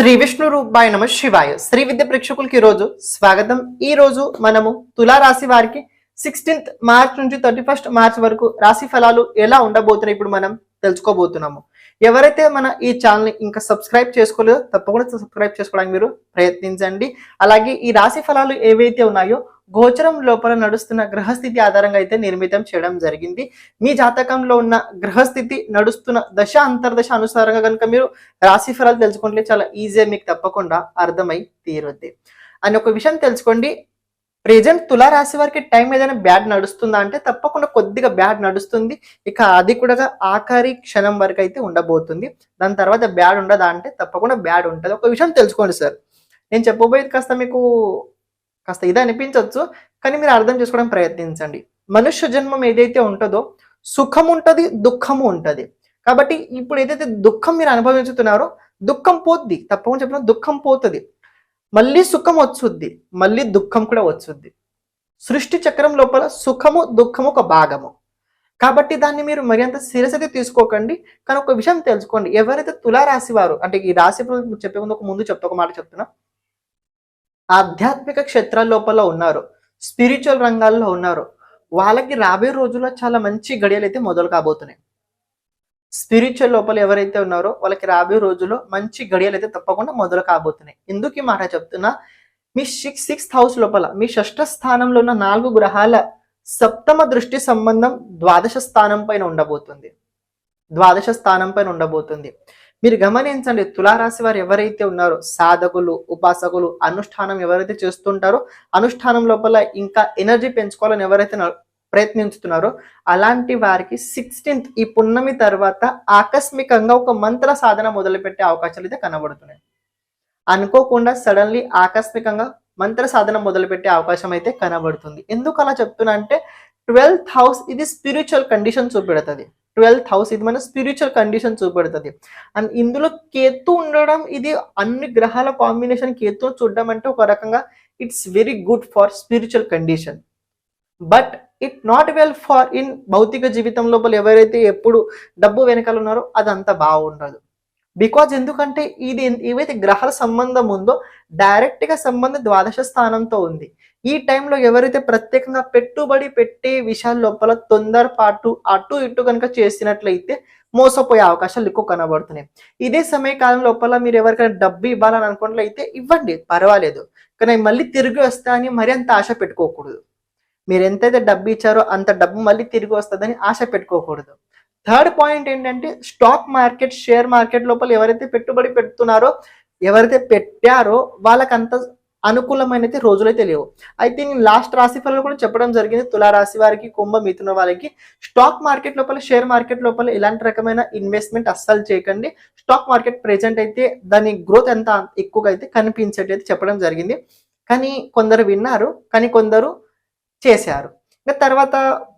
శ్రీ విష్ణు రూపాయ నమ శివాయ. శ్రీ విద్య ప్రేక్షకులకి ఈరోజు రోజు స్వాగతం. ఈ రోజు మనము తులా రాశి వారికి సిక్స్టీన్త్ మార్చ్ నుంచి థర్టీ ఫస్ట్ మార్చ్ వరకు రాశి ఫలాలు ఎలా ఉండబోతున్నాయి ఇప్పుడు మనం తెలుసుకోబోతున్నాము. ఎవరైతే మన ఈ ఛానల్ని ఇంకా సబ్స్క్రైబ్ చేసుకోలేదో తప్పకుండా సబ్స్క్రైబ్ చేసుకోవడానికి మీరు ప్రయత్నించండి. అలాగే ఈ రాశి ఫలాలు ఏవైతే ఉన్నాయో గోచరం లోపల నడుస్తున్న గ్రహస్థితి ఆధారంగా అయితే నిర్మితం చేయడం జరిగింది. మీ జాతకంలో ఉన్న గ్రహస్థితి నడుస్తున్న దశ అంతర్దశ అనుసారంగా కనుక మీరు రాశి ఫలాలు తెలుసుకుంటే చాలా ఈజీగా మీకు తప్పకుండా అర్థమై తీరుద్ది. అని ఒక విషయం తెలుసుకోండి. ప్రెజెంట్ తులా రాశి వారికి టైం ఏదైనా బ్యాడ్ నడుస్తుందా అంటే తప్పకుండా కొద్దిగా బ్యాడ్ నడుస్తుంది. ఇక అది కూడా ఆఖరి క్షణం వరకు అయితే ఉండబోతుంది. దాని తర్వాత బ్యాడ్ ఉండదా అంటే తప్పకుండా బ్యాడ్ ఉంటుంది. ఒక విషయం తెలుసుకోండి సార్ నేను చెప్పబోయేది కాస్త మీకు కాస్త ఇది అనిపించవచ్చు కానీ మీరు అర్థం చేసుకోవడానికి ప్రయత్నించండి. మనుష్య జన్మం ఏదైతే ఉంటుందో సుఖం ఉంటుంది దుఃఖము ఉంటుంది. కాబట్టి ఇప్పుడు ఏదైతే దుఃఖం మీరు అనుభవించుతున్నారో దుఃఖం పోద్ది. తప్పకుండా చెప్పిన దుఃఖం పోతుంది. మళ్ళీ సుఖం వచ్చుద్ది. మళ్ళీ దుఃఖం కూడా వచ్చుద్ది. సృష్టి చక్రం లోపల సుఖము దుఃఖము ఒక భాగము. కాబట్టి దాన్ని మీరు మరింత సీరియస్ అయితే తీసుకోకండి. కానీ ఒక విషయం తెలుసుకోండి. ఎవరైతే తులారాశి వారు అంటే ఈ రాశి చెప్పే ముందు ఒక ముందు చెప్తా ఒక మాట చెప్తున్నా. ఆధ్యాత్మిక క్షేత్రాల లోపల ఉన్నారు స్పిరిచువల్ రంగాల్లో ఉన్నారు. వాళ్ళకి రాబోయే రోజుల్లో చాలా మంచి గడియలు అయితే మొదలు కాబోతున్నాయి. స్పిరిచువల్ లోపల ఎవరైతే ఉన్నారో వాళ్ళకి రాబోయే రోజుల్లో మంచి గడియలు అయితే తప్పకుండా మొదలు కాబోతున్నాయి. ఎందుకు ఈ మాట చెప్తున్నా మీ సిక్స్ సిక్స్త్ హౌస్ లోపల మీ షష్ఠ స్థానంలో ఉన్న నాలుగు గ్రహాల సప్తమ దృష్టి సంబంధం ద్వాదశ స్థానం పైన ఉండబోతుంది. ద్వాదశ స్థానం పైన ఉండబోతుంది. మీరు గమనించండి తులారాశి వారు ఎవరైతే ఉన్నారో సాధకులు ఉపాసకులు అనుష్ఠానం ఎవరైతే చేస్తుంటారో అనుష్ఠానం లోపల ఇంకా ఎనర్జీ పెంచుకోవాలని ఎవరైతే ప్రయత్నించుతున్నారో అలాంటి వారికి సిక్స్టీన్త్ ఈ పున్నమి తర్వాత ఆకస్మికంగా ఒక మంత్ర సాధన మొదలుపెట్టే అవకాశాలు అయితే కనబడుతున్నాయి. అనుకోకుండా సడన్లీ ఆకస్మికంగా మంత్ర సాధన మొదలుపెట్టే అవకాశం అయితే కనబడుతుంది. ఎందుకు అలా చెప్తున్నా అంటే ట్వెల్త్ హౌస్ ఇది స్పిరిచువల్ కండిషన్ చూపెడుతుంది. ట్వెల్త్ హౌస్ ఇది మన స్పిరిచువల్ కండిషన్ చూపెడుతుంది. అండ్ ఇందులో కేతు ఉండడం ఇది అన్ని గ్రహాల కాంబినేషన్ కేతు చూడడం అంటే ఒక రకంగా it's very good for spiritual condition but it not well for in భౌతిక జీవితం లోపల ఎవరైతే ఎప్పుడు డబ్బు వెనకాల ఉన్నారో అదంతా బాగుండదు. బికాజ్ ఎందుకంటే ఇది ఏవైతే గ్రహాల సంబంధం ఉందో డైరెక్ట్గా సంబంధం ద్వాదశ స్థానంతో ఉంది. ఈ టైంలో ఎవరైతే ప్రత్యేకంగా పెట్టుబడి పెట్టే విషయాల లోపల తొందరపాటు అటు ఇటు కనుక చేసినట్లయితే మోసపోయే అవకాశాలు ఎక్కువ కనబడుతున్నాయి. ఇదే సమయకాలం లోపల మీరు ఎవరికైనా డబ్బు ఇవ్వాలని అనుకున్నట్లయితే ఇవ్వండి పర్వాలేదు. కానీ మళ్ళీ తిరిగి వస్తా అని మరి అంత ఆశ పెట్టుకోకూడదు. మీరు ఎంతైతే డబ్బు ఇచ్చారో అంత డబ్బు మళ్ళీ తిరిగి వస్తుందని ఆశ పెట్టుకోకూడదు. థర్డ్ పాయింట్ ఏంటంటే స్టాక్ మార్కెట్ షేర్ మార్కెట్ లోపల ఎవరైతే పెట్టుబడి పెడుతున్నారో ఎవరైతే పెట్టారో వాళ్ళకంత అనుకూలమైనది రోజులైతే లేవు అయితే నేను లాస్ట్ రాశి కూడా చెప్పడం జరిగింది. తులారాశి వారికి కుంభ మిథున వారికి. స్టాక్ మార్కెట్ లోపల షేర్ మార్కెట్ లోపల ఇలాంటి రకమైన ఇన్వెస్ట్మెంట్ అస్సలు చేయకండి. స్టాక్ మార్కెట్ ప్రెజెంట్ అయితే దాని గ్రోత్ ఎంత ఎక్కువగా అయితే కనిపించేటైతే చెప్పడం జరిగింది. కానీ కొందరు విన్నారు కానీ కొందరు చేశారు. ఇంకా తర్వాత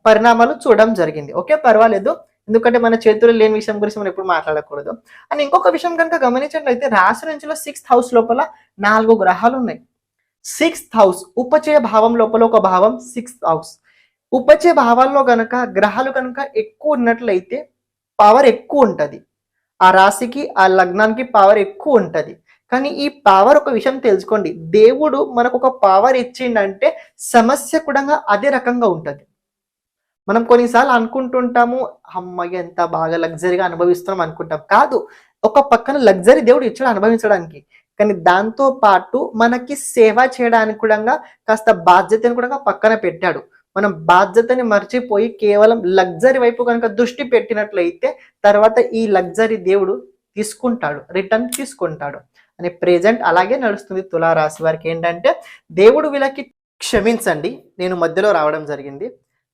పరిణామాలు చూడడం జరిగింది. ఓకే పర్వాలేదు. ఎందుకంటే మన చేతుల్లో లేని విషయం గురించి మనం ఎప్పుడు మాట్లాడకూడదు. అండ్ ఇంకొక విషయం కనుక గమనించినట్లయితే రాశి నుంచి సిక్స్త్ హౌస్ లోపల నాలుగు గ్రహాలు ఉన్నాయి. సిక్స్త్ హౌస్ ఉపచయ భావం లోపల ఒక భావం సిక్స్త్ హౌస్. ఉపచయ భావాల్లో గనక గ్రహాలు కనుక ఎక్కువ ఉన్నట్లయితే పవర్ ఎక్కువ ఉంటుంది. ఆ రాశికి ఆ లగ్నానికి పవర్ ఎక్కువ ఉంటుంది. కానీ ఈ పవర్ ఒక విషయం తెలుసుకోండి. దేవుడు మనకు ఒక పవర్ ఇచ్చిండంటే సమస్య కూడా అదే రకంగా ఉంటుంది. మనం కొన్నిసార్లు అనుకుంటుంటాము అమ్మాయి ఎంత బాగా లగ్జరీగా అనుభవిస్తున్నాం అనుకుంటాం. కాదు ఒక పక్కన లగ్జరీ దేవుడు ఇచ్చాడు అనుభవించడానికి. కానీ దాంతో పాటు మనకి సేవ చేయడానికి కూడా కాస్త బాధ్యతను కూడా పక్కన పెట్టాడు. మనం బాధ్యతని మర్చిపోయి కేవలం లగ్జరీ వైపు కనుక దృష్టి పెట్టినట్లయితే తర్వాత ఈ లగ్జరీ దేవుడు తీసుకుంటాడు రిటర్న్ తీసుకుంటాడు. అనే ప్రెజెంట్ అలాగే నడుస్తుంది తులారాశి వారికి ఏంటంటే దేవుడు వీళ్ళకి క్షమించండి నేను మధ్యలో రావడం జరిగింది.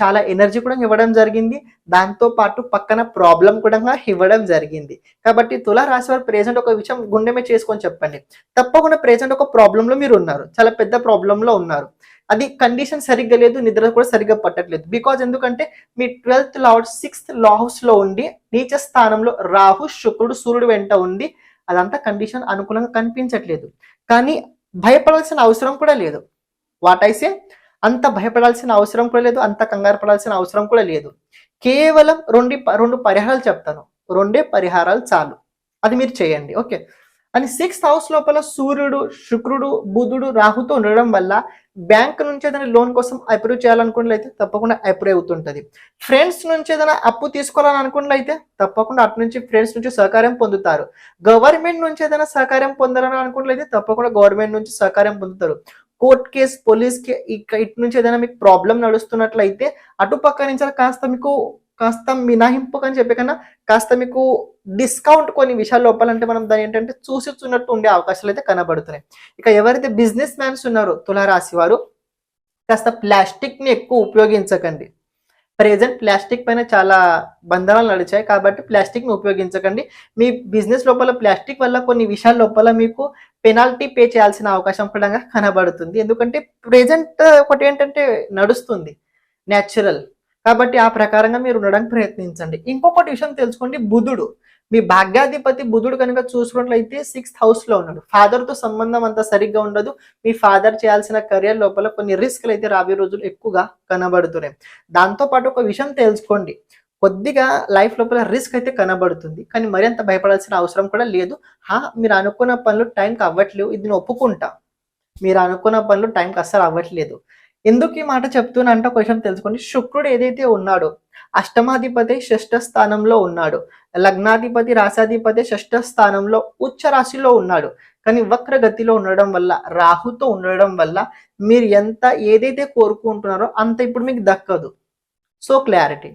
చాలా ఎనర్జీ కూడా ఇవ్వడం జరిగింది. దాంతో పాటు పక్కన ప్రాబ్లం కూడా ఇవ్వడం జరిగింది. కాబట్టి తులా రాశి వారు ప్రెజెంట్ ఒక విషయం గుండెమే చేసుకొని చెప్పండి. తప్పకుండా ప్రెజెంట్ ఒక ప్రాబ్లంలో మీరు ఉన్నారు. చాలా పెద్ద ప్రాబ్లంలో ఉన్నారు. అది కండిషన్ సరిగ్గా లేదు నిద్ర కూడా సరిగ్గా పట్టట్లేదు. బికాజ్ ఎందుకంటే మీ ట్వెల్త్ లార్డ్ సిక్స్త్ లాహౌస్లో ఉండి నీచ స్థానంలో రాహు శుక్రుడు సూర్యుడు వెంట ఉండి అదంతా కండిషన్ అనుకూలంగా కనిపించట్లేదు. కానీ భయపడాల్సిన అవసరం కూడా లేదు. వాట్ ఐసే అంత భయపడాల్సిన అవసరం కూడా లేదు అంత కంగారు పడాల్సిన అవసరం కూడా లేదు. కేవలం రెండు రెండు పరిహారాలు చెప్తాను. రెండే పరిహారాలు చాలు. అది మీరు చేయండి. ఓకే. అని సిక్స్త్ హౌస్ లోపల సూర్యుడు శుక్రుడు బుధుడు రాహుతో ఉండడం వల్ల బ్యాంక్ నుంచి ఏదైనా లోన్ కోసం అప్రూవ్ చేయాలనుకున్నట్లయితే తప్పకుండా అప్రూవ్ అవుతుంటుంది. ఫ్రెండ్స్ నుంచి ఏదైనా అప్పు తీసుకోవాలని అనుకున్నట్లయితే తప్పకుండా అటు నుంచి ఫ్రెండ్స్ నుంచి సహకారం పొందుతారు. గవర్నమెంట్ నుంచి ఏదైనా సహకారం పొందాలని అనుకున్నట్లయితే తప్పకుండా గవర్నమెంట్ నుంచి సహకారం పొందుతారు. కోర్ట్ కేస్ పోలీస్ కే ఇటు నుంచి ఏదైనా మీకు ప్రాబ్లం నడుస్తున్నట్లయితే అటు పక్క నుంచి కాస్త మీకు కాస్త మినహింపు అని చెప్పే కన్నా కాస్త మీకు డిస్కౌంట్ కొన్ని విషయాలు లోపల అంటే మనం దాని ఏంటంటే చూసి చూసినట్టు ఉండే అవకాశాలు అయితే కనబడుతున్నాయి. ఇక ఎవరైతే బిజినెస్ మ్యాన్స్ ఉన్నారో తులారాశి వారు కాస్త ప్లాస్టిక్ని ఎక్కువ ఉపయోగించకండి. ప్రజెంట్ ప్లాస్టిక్ పైన చాలా బంధనాలు నడిచాయి కాబట్టి ప్లాస్టిక్ని ఉపయోగించకండి. మీ బిజినెస్ లోపల ప్లాస్టిక్ వల్ల కొన్ని విషయాల లోపల మీకు పెనాల్టీ పే చేయాల్సిన అవకాశం కూడా కనబడుతుంది. ఎందుకంటే ప్రెజెంట్ ఒకటి ఏంటంటే నడుస్తుంది. న్యాచురల్. కాబట్టి ఆ ప్రకారంగా మీరు ఉండడానికి ప్రయత్నించండి. ఇంకొకటి విషయం తెలుసుకోండి. బుధుడు. మీ భాగ్యాధిపతి బుధుడు కనుక చూసుకున్నట్లయితే సిక్స్త్ హౌస్లో ఉన్నాడు. ఫాదర్తో సంబంధం అంత సరిగ్గా ఉండదు. మీ ఫాదర్ చేయాల్సిన కెరియర్ లోపల కొన్ని రిస్క్లు అయితే రాబోయే రోజులు ఎక్కువగా కనబడుతున్నాయి. దాంతో పాటు ఒక విషయం తెలుసుకోండి. కొద్దిగా లైఫ్ లోపల రిస్క్ అయితే కనబడుతుంది. కానీ మరింత భయపడాల్సిన అవసరం కూడా లేదు. హా మీరు అనుకున్న పనులు టైంకి అవ్వట్లేవు ఇది నేను ఒప్పుకుంటా. మీరు అనుకున్న పనులు టైంకి అస్సలు అవ్వట్లేదు. ఎందుకు ఈ మాట చెప్తున్నా అంటే ఒక విషయం తెలుసుకోండి శుక్రుడు ఏదైతే ఉన్నాడో అష్టమాధిపతి షష్ఠ స్థానంలో ఉన్నాడు. లగ్నాధిపతి రాశాధిపతి షష్ఠ స్థానంలో ఉచ్చ రాశిలో ఉన్నాడు. కానీ వక్ర గతిలో ఉండడం వల్ల రాహుతో ఉండడం వల్ల మీరు ఎంత ఏదైతే కోరుకుంటున్నారో అంత ఇప్పుడు మీకు దక్కదు. సో క్లారిటీ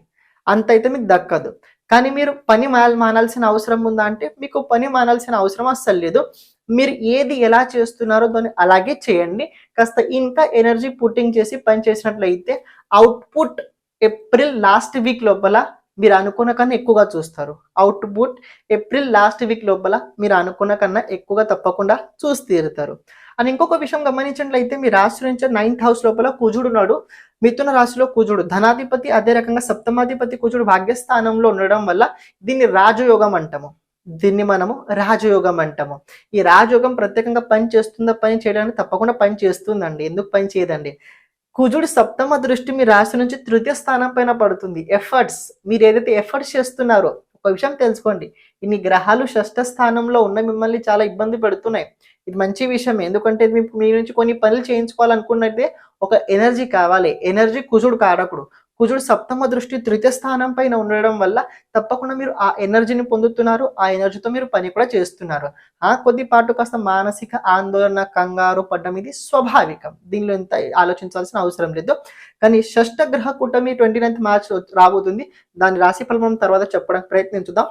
అంత అయితే మీకు దక్కదు. కానీ మీరు పని మాన మానాల్సిన అవసరం ఉందా అంటే మీకు పని మానాల్సిన అవసరం అస్సలు లేదు. మీరు ఏది ఎలా చేస్తున్నారో దాన్ని అలాగే చేయండి. కాస్త ఇంకా ఎనర్జీ పుట్టింగ్ చేసి పని చేసినట్లయితే అవుట్పుట్ ఏప్రిల్ లాస్ట్ వీక్ లోపల మీరు అనుకున్న కన్నా ఎక్కువగా చూస్తారు. అవుట్పుట్ ఏప్రిల్ లాస్ట్ వీక్ లోపల మీరు అనుకున్న కన్నా ఎక్కువగా తప్పకుండా చూసి తీరుతారు. అని ఇంకొక విషయం గమనించినట్లయితే మీ రాశి నుంచి నైన్త్ హౌస్ లోపల కుజుడు ఉన్నాడు. మిథున రాశిలో కుజుడు. ధనాధిపతి అదే రకంగా సప్తమాధిపతి కుజుడు భాగ్యస్థానంలో ఉండడం వల్ల దీన్ని రాజయోగం అంటాము. దీన్ని మనము రాజయోగం అంటాము. ఈ రాజయోగం ప్రత్యేకంగా పని చేస్తుందా పని చేయడానికి తప్పకుండా పని చేస్తుందండి. ఎందుకు పని చేయదండి? కుజుడు సప్తమ దృష్టి మీ రాశి నుంచి తృతీయ స్థానం పైన పడుతుంది. ఎఫర్ట్స్ మీరు ఏదైతే ఎఫర్ట్స్ చేస్తున్నారో ఒక విషయం తెలుసుకోండి. ఇన్ని గ్రహాలు షష్ఠ స్థానంలో ఉన్న మిమ్మల్ని చాలా ఇబ్బంది పెడుతున్నాయి. ఇది మంచి విషయం. ఎందుకంటే మీ మీ నుంచి కొన్ని పనులు చేయించుకోవాలనుకున్నట్టే ఒక ఎనర్జీ కావాలి. ఎనర్జీ కుజుడు కారకుడు. కుజుడు సప్తమ దృష్టి తృతీయ స్థానం పైన ఉండడం వల్ల తప్పకుండా మీరు ఆ ఎనర్జీని పొందుతున్నారు ఆ ఎనర్జీతో మీరు పని కూడా చేస్తున్నారు. ఆ కొద్దిపాటు కాస్త మానసిక ఆందోళన కంగారు పడ్డం ఇది స్వాభావికం. దీనిలో ఎంత ఆలోచించాల్సిన అవసరం లేదు. కానీ షష్ఠ గ్రహ కూటమి ట్వంటీ నైన్త్ మార్చ్ రాబోతుంది. దాని రాశి ఫలం తర్వాత చెప్పడానికి ప్రయత్నించుదాం.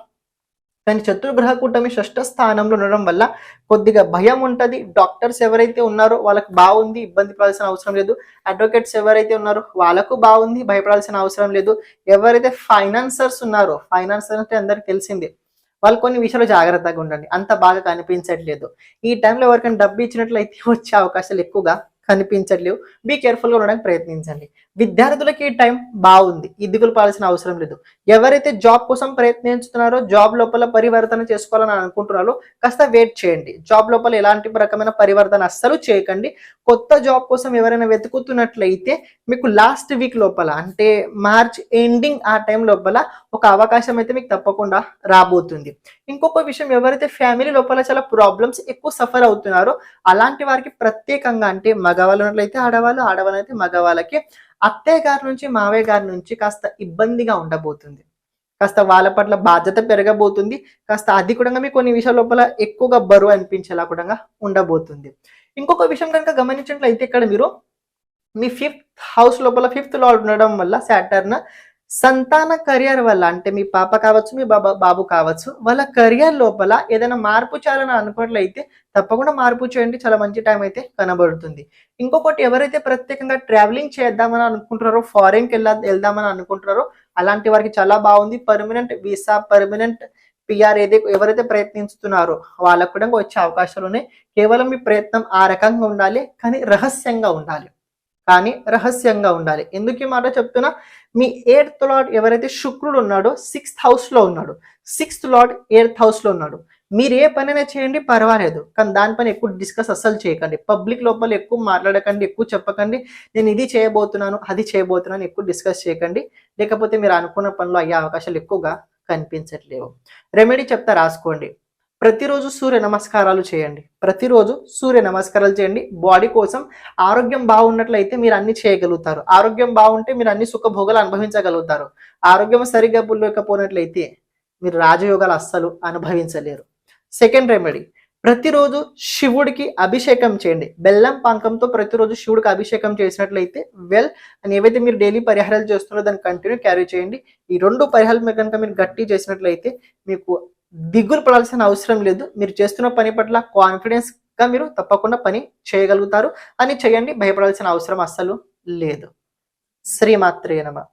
కానీ చతుర్గ్రహ కూటమి షష్ఠ స్థానంలో ఉండడం వల్ల కొద్దిగా భయం ఉంటది. డాక్టర్స్ ఎవరైతే ఉన్నారో వాళ్ళకి బాగుంది ఇబ్బంది పడాల్సిన అవసరం లేదు. అడ్వకేట్స్ ఎవరైతే ఉన్నారో వాళ్ళకు బాగుంది భయపడాల్సిన అవసరం లేదు. ఎవరైతే ఫైనాన్సర్స్ ఉన్నారో ఫైనాన్సర్ అంటే అందరికి తెలిసిందే వాళ్ళు కొన్ని విషయాలు జాగ్రత్తగా ఉండండి. అంత బాగా కనిపించట్లేదు. ఈ టైంలో ఎవరికైనా డబ్బు ఇచ్చినట్లయితే వచ్చే అవకాశాలు ఎక్కువగా కనిపించట్లేవు. బీ కేర్ఫుల్గా ఉండడానికి ప్రయత్నించండి. విద్యార్థులకి ఈ టైం బాగుంది. ఇదిగులు పాల్సిన అవసరం లేదు. ఎవరైతే జాబ్ కోసం ప్రయత్నించుతున్నారో జాబ్ లోపల పరివర్తన చేసుకోవాలని అనుకుంటున్నారో కాస్త వెయిట్ చేయండి. జాబ్ లోపల ఎలాంటి రకమైన పరివర్తన అస్సలు చేయకండి. కొత్త జాబ్ కోసం ఎవరైనా వెతుకుతున్నట్లయితే మీకు లాస్ట్ వీక్ లోపల అంటే మార్చ్ ఎండింగ్ ఆ టైం లోపల ఒక అవకాశం అయితే మీకు తప్పకుండా రాబోతుంది. ఇంకొక విషయం ఎవరైతే ఫ్యామిలీ లోపల చాలా ప్రాబ్లమ్స్ ఎక్కువ సఫర్ అవుతున్నారో అలాంటి వారికి ప్రత్యేకంగా అంటే మగవాళ్ళు ఉన్నట్లయితే ఆడవాళ్ళు ఆడవాళ్ళు అయితే మగవాళ్ళకి. అత్తయ్య గారి నుంచి మావయ్య గారి నుంచి కాస్త ఇబ్బందిగా ఉండబోతుంది. కాస్త వాళ్ళ పట్ల బాధ్యత పెరగబోతుంది. కాస్త అది కూడా మీకు కొన్ని విషయాల లోపల ఎక్కువగా బరువు అనిపించేలా కూడా ఉండబోతుంది. ఇంకొక విషయం కనుక గమనించినట్లయితే ఇక్కడ మీరు మీ ఫిఫ్త్ హౌస్ లోపల ఫిఫ్త్లో ఉండడం వల్ల సాటర్న్ సంతాన కెరియర్ వల్ల అంటే మీ పాప కావచ్చు మీ బాబా బాబు కావచ్చు వాళ్ళ కెరియర్ లోపల ఏదైనా మార్పు చేయాలని అనుకున్నట్లయితే తప్పకుండా మార్పు చేయండి. చాలా మంచి టైం అయితే కనబడుతుంది. ఇంకొకటి ఎవరైతే ప్రత్యేకంగా ట్రావెలింగ్ చేద్దామని అనుకుంటున్నారో ఫారెన్కి వెళ్ళా వెళ్దామని అనుకుంటున్నారో అలాంటి వారికి చాలా బాగుంది. పర్మనెంట్ వీసా పర్మనెంట్ పిఆర్ ఏది ఎవరైతే ప్రయత్నిస్తున్నారో వాళ్ళకు కూడా వచ్చే అవకాశాలు ఉన్నాయి. కేవలం మీ ప్రయత్నం ఆ రకంగా ఉండాలి కానీ రహస్యంగా ఉండాలి. కానీ రహస్యంగా ఉండాలి. ఎందుకు ఈ మాట చెప్తున్నా? మీ ఎయిత్ లార్డ్ ఎవరైతే శుక్రుడు ఉన్నాడో సిక్స్త్ హౌస్లో ఉన్నాడు. సిక్స్త్ లార్డ్ ఎయిత్ హౌస్లో ఉన్నాడు. మీరు ఏ పనైనా చేయండి పర్వాలేదు. కానీ దానిపైన ఎక్కువ డిస్కస్ అస్సలు చేయకండి. పబ్లిక్ లోపల ఎక్కువ మాట్లాడకండి ఎక్కువ చెప్పకండి. నేను ఇది చేయబోతున్నాను అది చేయబోతున్నాను ఎక్కువ డిస్కస్ చేయకండి. లేకపోతే మీరు అనుకున్న పనులు అయ్యే అవకాశాలు ఎక్కువగా కనిపించట్లేవు. రెమెడీ చెప్తా రాసుకోండి. ప్రతిరోజు సూర్య నమస్కారాలు చేయండి. ప్రతిరోజు సూర్య నమస్కారాలు చేయండి. బాడీ కోసం ఆరోగ్యం బాగున్నట్లయితే మీరు అన్ని చేయగలుగుతారు. ఆరోగ్యం బాగుంటే మీరు అన్ని సుఖభోగాలు అనుభవించగలుగుతారు. ఆరోగ్యం సరిగ్గా లేకపోయినట్లయితే మీరు రాజయోగాలు అస్సలు అనుభవించలేరు. సెకండ్ రెమెడీ ప్రతిరోజు శివుడికి అభిషేకం చేయండి. బెల్లం పాంకంతో ప్రతిరోజు శివుడికి అభిషేకం చేసినట్లయితే వెల్ అని ఏవైతే మీరు డైలీ పరిహారాలు చేస్తున్నారో దాన్ని కంటిన్యూ క్యారీ చేయండి. ఈ రెండు పరిహారాలు మీరు కనుక మీరు గట్టి చేసినట్లయితే మీకు దిగులు పడాల్సిన అవసరం లేదు. మీరు చేస్తున్న పని పట్ల కాన్ఫిడెన్స్గా మీరు తప్పకుండా పని చేయగలుగుతారు. అని చేయండి భయపడాల్సిన అవసరం అస్సలు లేదు. శ్రీమాత్రే నమ.